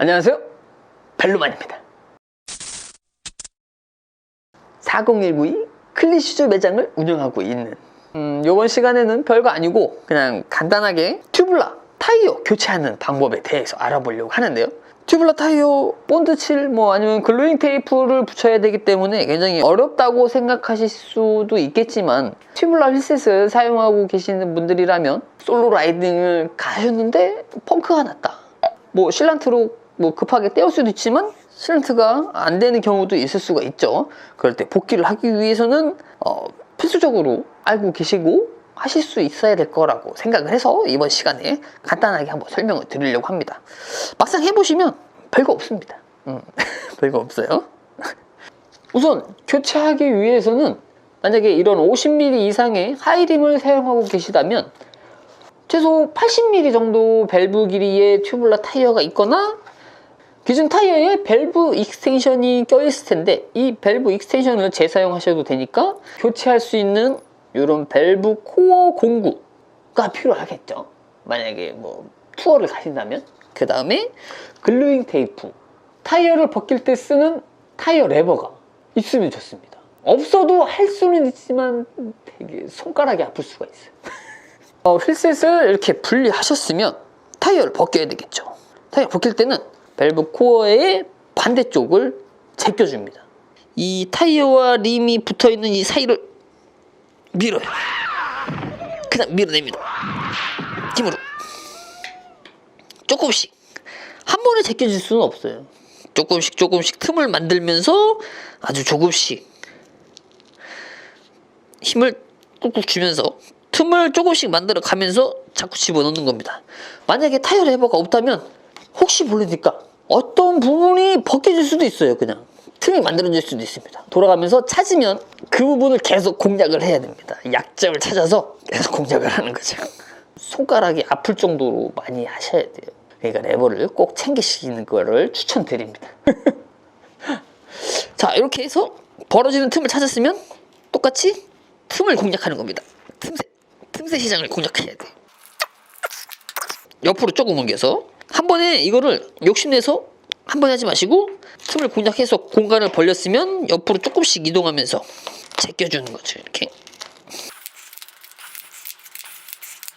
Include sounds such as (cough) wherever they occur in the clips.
안녕하세요. 벨루만입니다. 4019이 클리슈즈 매장을 운영하고 있는 음, 이번 시간에는 별거 아니고 그냥 간단하게 튜블라 타이어 교체하는 방법에 대해서 알아보려고 하는데요. 튜블라 타이어 본드 칠 뭐 아니면 글루잉 테이프를 붙여야 되기 때문에 굉장히 어렵다고 생각하실 수도 있겠지만 튜블라 휠셋을 사용하고 계시는 분들이라면 솔로 라이딩을 가셨는데 펑크가 났다. 뭐 실란트로 뭐 급하게 떼올 수도 있지만 실란트가 안 되는 경우도 있을 수가 있죠. 그럴 때 복귀를 하기 위해서는 어, 필수적으로 알고 계시고 하실 수 있어야 될 거라고 생각을 해서 이번 시간에 간단하게 한번 설명을 드리려고 합니다. 막상 해보시면 별거 없습니다. 음, (laughs) 별거 없어요. 우선 교체하기 위해서는 만약에 이런 50mm 이상의 하이림을 사용하고 계시다면 최소 80mm 정도 밸브 길이의 튜블라 타이어가 있거나 기존 타이어에 밸브 익스텐션이 껴있을 텐데 이 밸브 익스텐션을 재사용하셔도 되니까 교체할 수 있는 이런 밸브 코어 공구가 필요하겠죠. 만약에 뭐 투어를 가신다면. 그 다음에 글루잉 테이프. 타이어를 벗길 때 쓰는 타이어 레버가 있으면 좋습니다. 없어도 할 수는 있지만 되게 손가락이 아플 수가 있어요. (laughs) 어, 휠셋을 이렇게 분리하셨으면 타이어를 벗겨야 되겠죠. 타이어 벗길 때는 밸브 코어의 반대쪽을 제껴줍니다. 이 타이어와 림이 붙어 있는 이 사이를 밀어요. 그냥 밀어냅니다. 힘으로 조금씩 한 번에 제껴질 수는 없어요. 조금씩 조금씩 틈을 만들면서 아주 조금씩 힘을 꾹꾹 주면서 틈을 조금씩 만들어 가면서 자꾸 집어넣는 겁니다. 만약에 타이어 레버가 없다면 혹시 모르니까 어떤 부분이 벗겨질 수도 있어요. 그냥 틈이 만들어질 수도 있습니다. 돌아가면서 찾으면 그 부분을 계속 공략을 해야 됩니다. 약점을 찾아서 계속 공략을 하는 거죠. 손가락이 아플 정도로 많이 하셔야 돼요. 그러니까 레버를 꼭 챙기시는 거를 추천드립니다. (laughs) 자 이렇게 해서 벌어지는 틈을 찾았으면 똑같이 틈을 공략하는 겁니다. 틈새, 틈새 시장을 공략해야 돼. 옆으로 조금 옮겨서 한 번에 이거를 욕심내서 한 번에 하지 마시고 틈을 공략해서 공간을 벌렸으면 옆으로 조금씩 이동하면서 제껴주는 거죠. 이렇게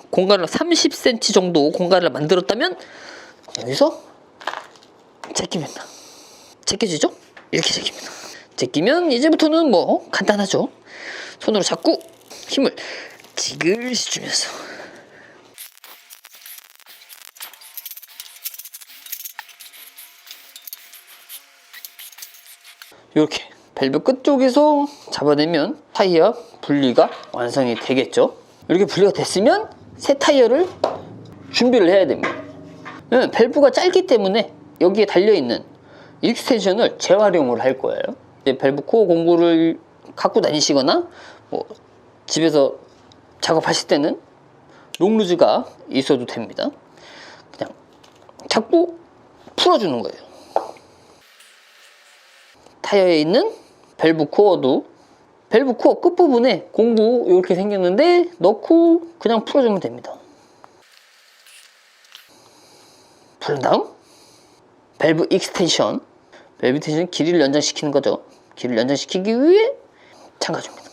공간을 30cm 정도 공간을 만들었다면 여기서 제낍니다. 제껴지죠? 이렇게 제낍니다. 제끼면 이제부터는 뭐 간단하죠. 손으로 잡고 힘을 지글시 주면서 이렇게 밸브 끝쪽에서 잡아내면 타이어 분리가 완성이 되겠죠. 이렇게 분리가 됐으면 새 타이어를 준비를 해야 됩니다. 네, 밸브가 짧기 때문에 여기에 달려있는 익스텐션을 재활용을 할 거예요. 밸브 코어 공구를 갖고 다니시거나 뭐 집에서 작업하실 때는 롱루즈가 있어도 됩니다. 그냥 잡고 풀어주는 거예요. 타이어에 있는 밸브 코어도 밸브 코어 끝부분에 공구 이렇게 생겼는데 넣고 그냥 풀어주면 됩니다. 풀은 다음 밸브 익스텐션 밸브 익스텐션 길이를 연장시키는 거죠. 길이를 연장시키기 위해 잠가줍니다.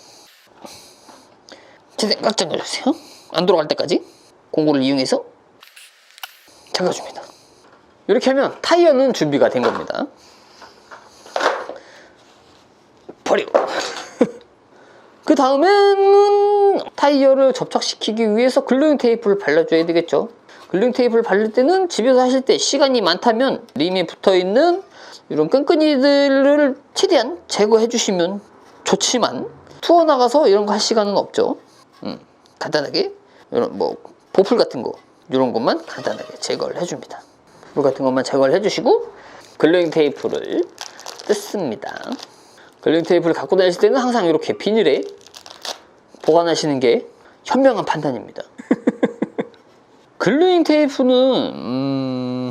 최대한 꽉 잠가주세요. 안 돌아갈 때까지 공구를 이용해서 잠가줍니다. 이렇게 하면 타이어는 준비가 된 겁니다. 버리고 (laughs) 그 다음에는 타이어를 접착시키기 위해서 글루잉 테이프를 발라줘야 되겠죠. 글루잉 테이프를 바를 때는 집에서 하실 때 시간이 많다면 림에 붙어있는 이런 끈끈이들을 최대한 제거해 주시면 좋지만 투어 나가서 이런 거 할 시간은 없죠. 음, 간단하게 이런 뭐 보풀 같은 거 이런 것만 간단하게 제거를 해줍니다. 보풀 같은 것만 제거를 해주시고 글루잉 테이프를 뜯습니다. 글루잉 테이프를 갖고 다니실 때는 항상 이렇게 비닐에 보관하시는 게 현명한 판단입니다. (laughs) 글루잉 테이프는 음,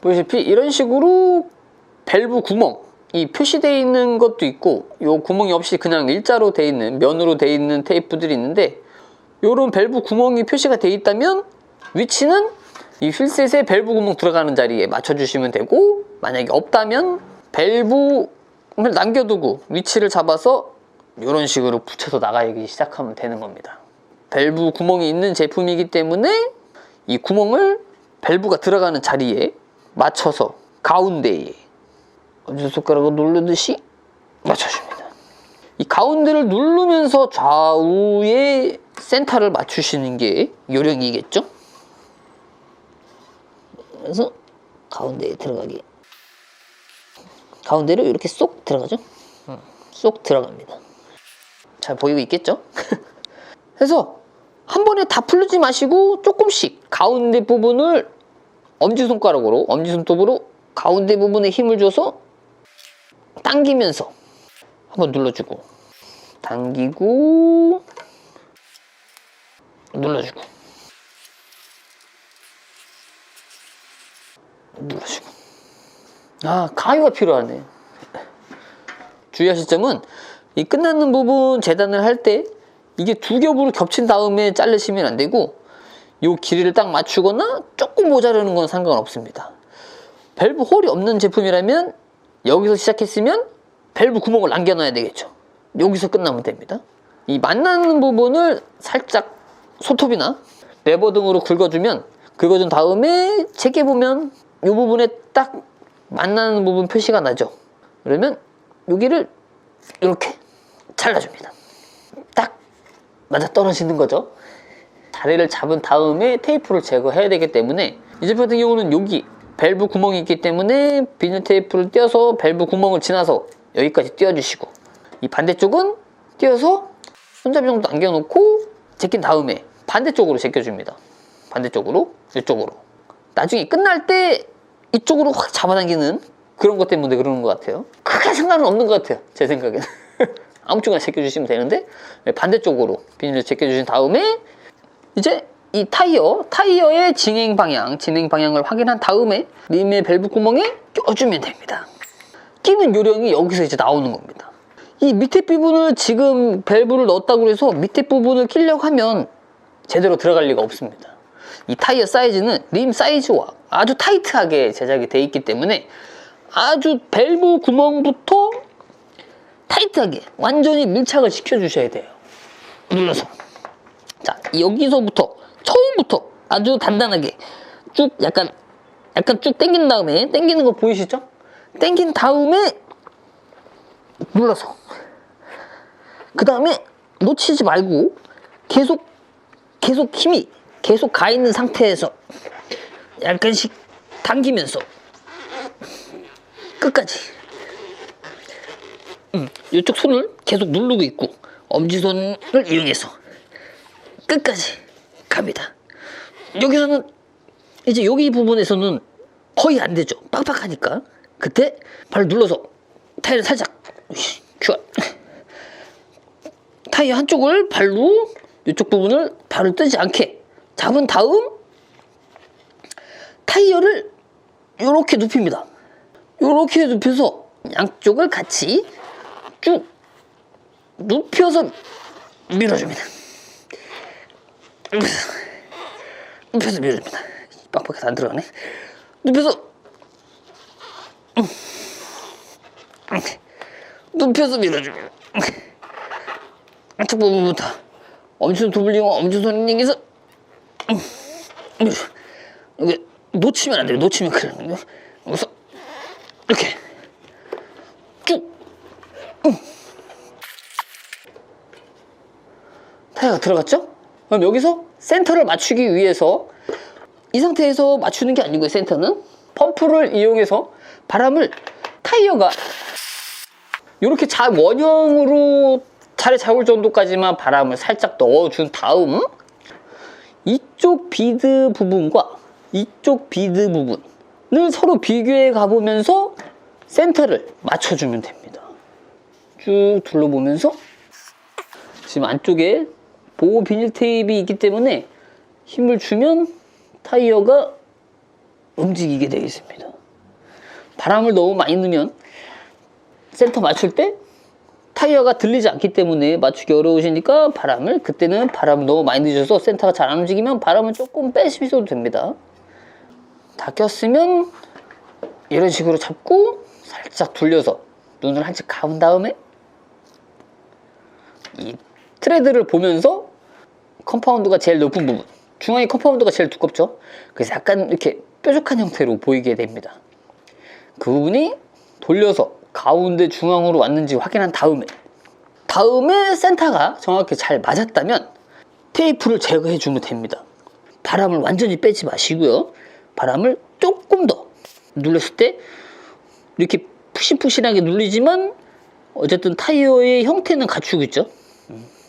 보시다시피 이런 식으로 밸브 구멍 이 표시되어 있는 것도 있고 요 구멍이 없이 그냥 일자로 되어 있는 면으로 되어 있는 테이프들이 있는데 요런 밸브 구멍이 표시가 되어 있다면 위치는 이 휠셋에 밸브 구멍 들어가는 자리에 맞춰주시면 되고 만약에 없다면 밸브를 남겨두고 위치를 잡아서 이런 식으로 붙여서 나가기 시작하면 되는 겁니다. 밸브 구멍이 있는 제품이기 때문에 이 구멍을 밸브가 들어가는 자리에 맞춰서 가운데에 엄지손가락을 누르듯이 맞춰줍니다. 이 가운데를 누르면서 좌우의 센터를 맞추시는 게 요령이겠죠? 그래서 가운데에 들어가게. 가운데로 이렇게 쏙 들어가죠? 음, 쏙 들어갑니다. 잘 보이고 있겠죠? (laughs) 그래서 한 번에 다 풀지 마시고 조금씩 가운데 부분을 엄지손가락으로, 엄지손톱으로 가운데 부분에 힘을 줘서 당기면서 한번 눌러주고 당기고 눌러주고 눌러주고 아 가위가 필요하네 주의하실 점은 이 끝나는 부분 재단을 할 때 이게 두 겹으로 겹친 다음에 자르시면 안 되고 요 길이를 딱 맞추거나 조금 모자르는 건 상관없습니다 밸브 홀이 없는 제품이라면 여기서 시작했으면 밸브 구멍을 남겨놔야 되겠죠. 여기서 끝나면 됩니다. 이 만나는 부분을 살짝 손톱이나 레버 등으로 긁어주면 긁어준 다음에 제게 보면 이 부분에 딱 만나는 부분 표시가 나죠. 그러면 여기를 이렇게 잘라줍니다. 딱 맞아 떨어지는 거죠. 자리를 잡은 다음에 테이프를 제거해야 되기 때문에 이 제품 같은 경우는 여기 밸브 구멍이 있기 때문에 비닐 테이프를 띄어서 밸브 구멍을 지나서 여기까지 띄워주시고 이 반대쪽은 띄어서 손잡이 정도 남겨놓고 제낀 다음에 반대쪽으로 제껴줍니다. 반대쪽으로 이쪽으로 나중에 끝날 때 이쪽으로 확 잡아당기는 그런 것 때문에 그러는 것 같아요. 크게 상관은 없는 것 같아요. 제 생각에는 (laughs) 아무 쪽이나 제껴주시면 되는데 반대쪽으로 비닐을 제껴주신 다음에 이제 이 타이어, 타이어의 진행 방향, 진행 방향을 확인한 다음에 림의 밸브 구멍에 껴주면 됩니다. 끼는 요령이 여기서 이제 나오는 겁니다. 이 밑에 부분을 지금 밸브를 넣었다고 해서 밑에 부분을 끼려고 하면 제대로 들어갈 리가 없습니다. 이 타이어 사이즈는 림 사이즈와 아주 타이트하게 제작이 되어 있기 때문에 아주 밸브 구멍부터 타이트하게 완전히 밀착을 시켜주셔야 돼요. 눌러서. 자, 여기서부터 처음부터 아주 단단하게 쭉 약간 약간 쭉 당긴 다음에 당기는 거 보이시죠? 당긴 다음에 눌러서 그 다음에 놓치지 말고 계속 계속 힘이 계속 가 있는 상태에서 약간씩 당기면서 끝까지 음, 이쪽 손을 계속 누르고 있고 엄지손을 이용해서 끝까지 갑니다. 여기서는 이제 여기 부분에서는 거의 안 되죠. 빡빡하니까. 그때 발 눌러서 타이를 살짝 큐 타이어 한쪽을 발로 이쪽 부분을 발을 뜨지 않게 잡은 다음 타이어를 이렇게 눕힙니다. 이렇게 눕혀서 양쪽을 같이 쭉 눕혀서 밀어줍니다. 눕혀서 밀어줍니다. 빡빡해서 안 들어가네. 눕혀서 눕혀서 밀어줍니다. 안쪽 부분부터 엄지손 두블링어 엄지손 링에서 이게 놓치면 안 돼요. 놓치면 큰일 나요. 그래서 이렇게 쭉 타이어가 들어갔죠? 그럼 여기서 센터를 맞추기 위해서 이 상태에서 맞추는 게 아니고요, 센터는. 펌프를 이용해서 바람을 타이어가 이렇게 잘 원형으로 자리 잡을 정도까지만 바람을 살짝 넣어준 다음 이쪽 비드 부분과 이쪽 비드 부분을 서로 비교해 가보면서 센터를 맞춰주면 됩니다. 쭉 둘러보면서 지금 안쪽에 보호 비닐 테이프가 있기 때문에 힘을 주면 타이어가 움직이게 되어 있습니다. 바람을 너무 많이 넣으면 센터 맞출 때 타이어가 들리지 않기 때문에 맞추기 어려우시니까 바람을 그때는 바람을 너무 많이 넣으셔서 센터가 잘 안 움직이면 바람을 조금 빼시셔도 됩니다. 다 꼈으면 이런 식으로 잡고 살짝 돌려서 눈을 한층 감은 다음에 이 트레드를 보면서 컴파운드가 제일 높은 부분. 중앙에 컴파운드가 제일 두껍죠? 그래서 약간 이렇게 뾰족한 형태로 보이게 됩니다. 그 부분이 돌려서 가운데 중앙으로 왔는지 확인한 다음에 다음에 센터가 정확히 잘 맞았다면 테이프를 제거해 주면 됩니다. 바람을 완전히 빼지 마시고요. 바람을 조금 더 눌렀을 때 이렇게 푸신푸신하게 눌리지만 어쨌든 타이어의 형태는 갖추고 있죠.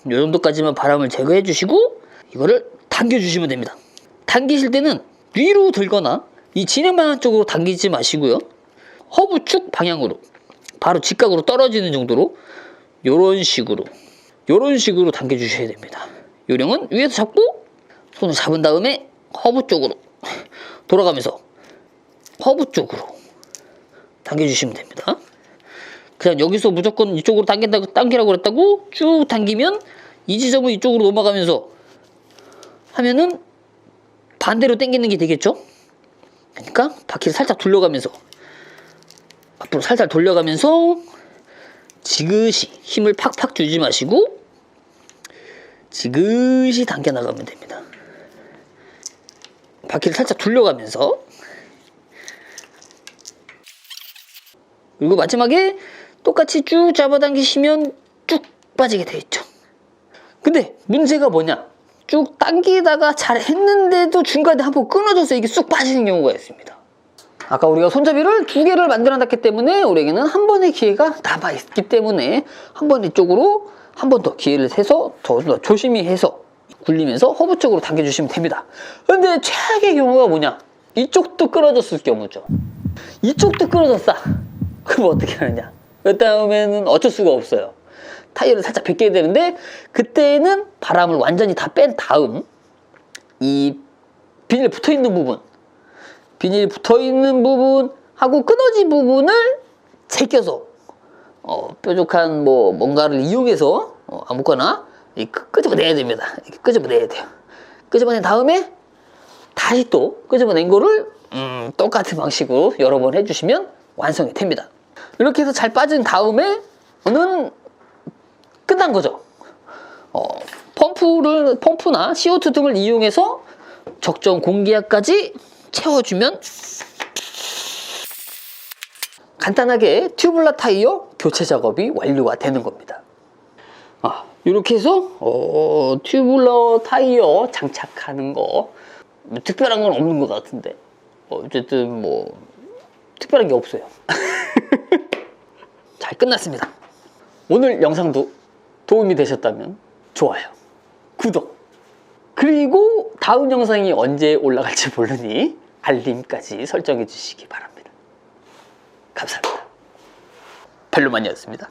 이 정도까지만 바람을 제거해 주시고 이거를 당겨 주시면 됩니다. 당기실 때는 위로 들거나 이 진행 방향 쪽으로 당기지 마시고요. 허브 축 방향으로 바로 직각으로 떨어지는 정도로 요런 식으로 요런 식으로 당겨 주셔야 됩니다 요령은 위에서 잡고 손을 잡은 다음에 허브 쪽으로 돌아가면서 허브 쪽으로 당겨주시면 됩니다. 그냥 여기서 무조건 이쪽으로 당긴다고 당기라고 그랬다고 쭉 당기면 이 지점은 이쪽으로 넘어가면서 하면은 반대로 당기는 게 되겠죠? 그러니까 바퀴를 살짝 돌려가면서 앞으로 살살 돌려가면서 지그시 힘을 팍팍 주지 마시고 지그시 당겨 나가면 됩니다. 바퀴를 살짝 돌려가면서 그리고 마지막에 똑같이 쭉 잡아당기시면 쭉 빠지게 되어 있죠. 근데 문제가 뭐냐? 쭉 당기다가 잘 했는데도 중간에 한번 끊어져서 이게 쑥 빠지는 경우가 있습니다. 아까 우리가 손잡이를 두 개를 만들어 놨기 때문에 우리에게는 한 번의 기회가 남아 있기 때문에 한 번 이쪽으로 한 번 더 기회를 세서 더, 더 조심히 해서 굴리면서 허브 쪽으로 당겨주시면 됩니다. 근데 최악의 경우가 뭐냐? 이쪽도 끊어졌을 경우죠. 이쪽도 끊어졌어. 그럼 어떻게 하느냐? 그 다음에는 어쩔 수가 없어요. 타이어를 살짝 벗겨야 되는데 그때는 바람을 완전히 다 뺀 다음 이 비닐 붙어 있는 부분 비닐 붙어 있는 부분하고 끊어진 부분을 제껴서 어, 뾰족한 뭐 뭔가를 이용해서 어, 아무거나 끄집어내야 됩니다. 끄집어내야 돼요. 끄집어낸 다음에 다시 또 끄집어낸 거를 음, 똑같은 방식으로 여러 번 해주시면 완성이 됩니다. 이렇게 해서 잘 빠진 다음에는 끝난 거죠. 어, 펌프를 펌프나 CO2 등을 이용해서 적정 공기압까지 채워주면 간단하게 튜블라 타이어 교체 작업이 완료가 되는 겁니다. 아, 이렇게 해서 어, 튜블러 타이어 장착하는 거 뭐 특별한 건 없는 것 같은데 어, 어쨌든 뭐 특별한 게 없어요. (laughs) 잘 끝났습니다. 오늘 영상도 도움이 되셨다면 좋아요, 구독, 그리고 다음 영상이 언제 올라갈지 모르니 알림까지 설정해 주시기 바랍니다. 감사합니다. 벨로만이었습니다.